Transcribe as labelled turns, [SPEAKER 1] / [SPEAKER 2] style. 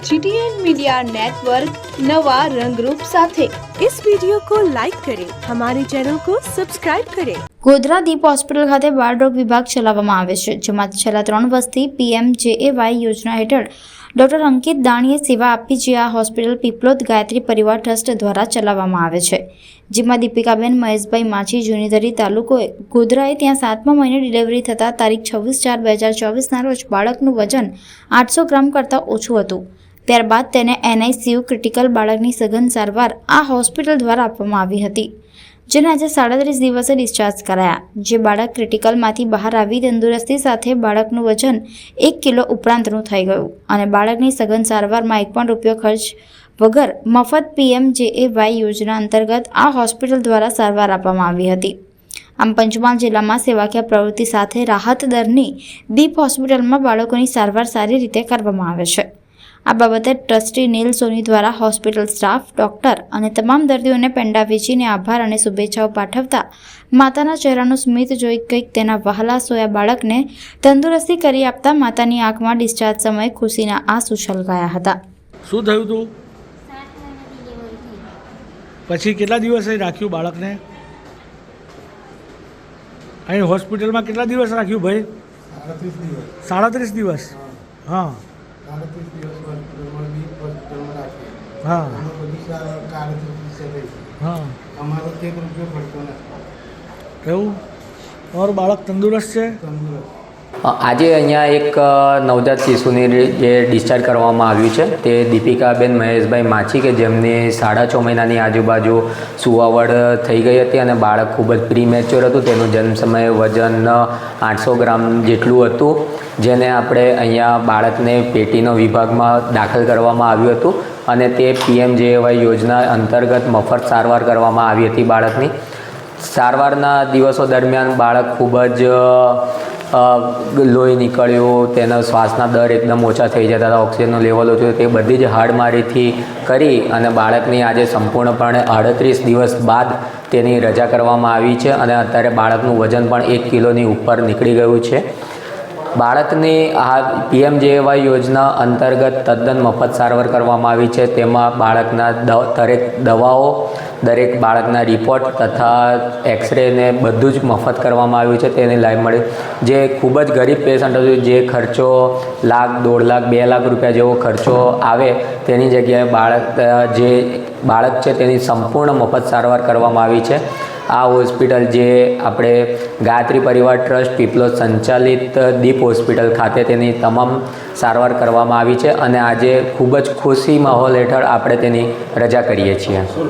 [SPEAKER 1] GTN media network नवा रंगरूप સાથે
[SPEAKER 2] इस वीडियो को लाइक करें हमारे चैनल को सब्सक्राइब करें
[SPEAKER 3] ગોધરા દીપ હોસ્પિટલ ખાતે બાળરોગ વિભાગ ચલાવવામાં આવે છે જેમાં છેલ્લા ત્રણ વર્ષથી પીએમ જેએવાય યોજના હેઠળ ડોક્ટર અંકિત દાણીએ સેવા આપી જે આ હોસ્પિટલ પીપલોદ ગાયત્રી પરિવાર ટ્રસ્ટ દ્વારા ચલાવવામાં આવે છે જેમાં દીપિકાબેન મહેશભાઈ માછી જૂનીધરી તાલુકો ગોધરાએ ત્યાં સાતમા મહિને ડિલિવરી થતાં તારીખ છવ્વીસ ચાર બે હજાર ચોવીસના રોજ બાળકનું વજન આઠસો ગ્રામ કરતાં ઓછું હતું ત્યારબાદ તેને એનઆઈસીયુ ક્રિટિકલ બાળકની સઘન સારવાર આ હોસ્પિટલ દ્વારા આપવામાં આવી હતી, જેને આજે સાડત્રીસ દિવસે ડિસ્ચાર્જ કરાયા. જે બાળક ક્રિટિકલમાંથી બહાર આવી તંદુરસ્તી સાથે બાળકનું વજન એક કિલો ઉપરાંતનું થઈ ગયું અને બાળકની સઘન સારવારમાં એક પણ રૂપિયો ખર્ચ વગર મફત પીએમ જે વાય યોજના અંતર્ગત આ હોસ્પિટલ દ્વારા સારવાર આપવામાં આવી હતી. આમ પંચમહાલ જિલ્લામાં સેવાકીય પ્રવૃત્તિ સાથે રાહત દરની દીપ હોસ્પિટલમાં બાળકોની સારવાર સારી રીતે કરવામાં આવે છે. આ બાબતે ટ્રસ્ટી નીલ સોની દ્વારા હોસ્પિટલ સ્ટાફ ડોક્ટર અને તમામ દર્દીઓને પેંડા વેચીને આભાર અને શુભેચ્છાઓ પાઠવતા માતાના ચહેરાનું સ્મિત જોઈ કંઈક તેના વહાલા સોયા બાળકને તંદુરસ્તી કરી આપતા માતાની આંખમાં ડિસ્ચાર્જ સમયે ખુશીના આંસુ છલકાયા હતા.
[SPEAKER 4] શું થયું તું?
[SPEAKER 5] સાત મહિના ડિલિવરી થઈ
[SPEAKER 4] પછી કેટલા દિવસે રાખ્યું બાળકને? અહીં હોસ્પિટલમાં કેટલા દિવસ રાખ્યું ભાઈ?
[SPEAKER 6] સાડત્રીસ દિવસ.
[SPEAKER 4] સાડત્રીસ દિવસ? હા.
[SPEAKER 6] સાડત્રીસ દિવસ હોસ્પિટલમાં બી હોસ્પિટલમાં રાખી
[SPEAKER 4] હા.
[SPEAKER 6] બધી કાળજી
[SPEAKER 4] હા.
[SPEAKER 6] અમારો એક રૂપિયો પડતો નથી.
[SPEAKER 4] એવું? તમારું બાળક તંદુરસ્ત છે?
[SPEAKER 6] તંદુરસ્ત.
[SPEAKER 7] આજે અહીંયા એક નવજાત શિશુની જે ડિસ્ચાર્જ કરવામાં આવ્યું છે, તે દીપિકાબેન મહેશભાઈ માછી કે જેમની સાડા છ મહિનાની આજુબાજુ સુવાવડ થઈ ગઈ હતી અને બાળક ખૂબ જ પ્રીમેચ્યોર હતું. તેનું જન્મ સમયે વજન આઠસો ગ્રામ જેટલું હતું, જેને આપણે અહીંયા બાળકને પેટીનો વિભાગમાં દાખલ કરવામાં આવ્યું હતું અને તે પીએમ યોજના અંતર્ગત મફત સારવાર કરવામાં આવી હતી બાળકની. સારવારના દિવસો દરમિયાન બાળક ખૂબ જ લોહી નીકળ્યું, તેનો શ્વાસના દર એકદમ ઓછા થઈ જતા હતા, ઓક્સિજનનું લેવલ ઓછું, તે બધી જ હાડમારીથી કરી અને બાળકની આજે સંપૂર્ણપણે આડત્રીસ દિવસ બાદ તેની રજા કરવામાં આવી છે અને અત્યારે બાળકનું વજન પણ એક કિલોની ઉપર નીકળી ગયું છે. બાળકની આ પીએમ જેવાય યોજના અંતર્ગત તદ્દન મફત સારવાર કરવામાં આવી છે. તેમાં બાળકના દરેક દવાઓ, દરેક બાળકના રિપોર્ટ તથા એક્સરે ને બધું જ મફત કરવામાં આવ્યું છે. તેને લાભ મળે. જે ખૂબ જ ગરીબ પેશન્ટ હતું જે ખર્ચો લાખ, દોઢ લાખ, બે લાખ રૂપિયા જેવો ખર્ચો આવે, તેની જગ્યાએ બાળક જે બાળક છે, તેની સંપૂર્ણ મફત સારવાર કરવામાં આવી છે. આ હોસ્પિટલ જે આપણે ગાયત્રી પરિવાર ટ્રસ્ટ પીપલો સંચાલિત દીપ હોસ્પિટલ ખાતે તેની તમામ સારવાર કરવામાં આવી છે અને આજે ખૂબ જ ખુશી માહોલ હેઠળ આપણે તેની રજા કરીએ છીએ.